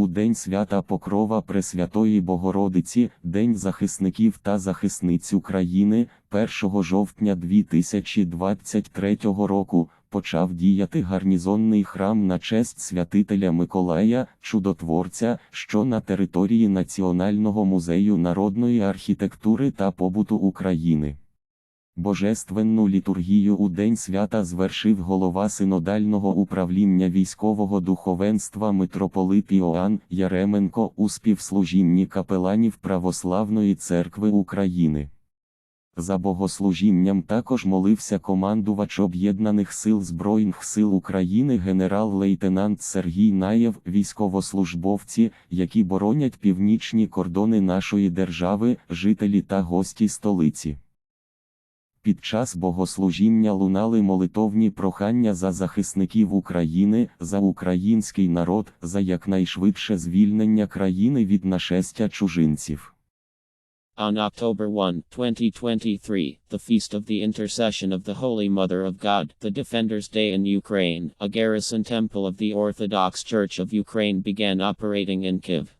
У день свята Покрова Пресвятої Богородиці, День захисників та захисниць України, 1 жовтня 2023 року, почав діяти гарнізонний храм на честь святителя Миколая, чудотворця, що на території Національного музею народної архітектури та побуту України. Божественну літургію у день свята звершив голова синодального управління військового духовенства митрополит Іоанн Яременко у співслужінні капеланів Православної церкви України. За богослужінням також молився командувач Об'єднаних сил Збройних сил України генерал-лейтенант Сергій Наєв, військовослужбовці, які боронять північні кордони нашої держави, жителі та гості столиці. Під час богослужіння лунали молитовні прохання за захисників України, за український народ, за якнайшвидше звільнення країни від нашестя чужинців. On October 1, 2023, the feast of the intercession of the Holy Mother of God, the Defender's Day in Ukraine, a garrison temple of the Orthodox Church of Ukraine began operating in Kiev.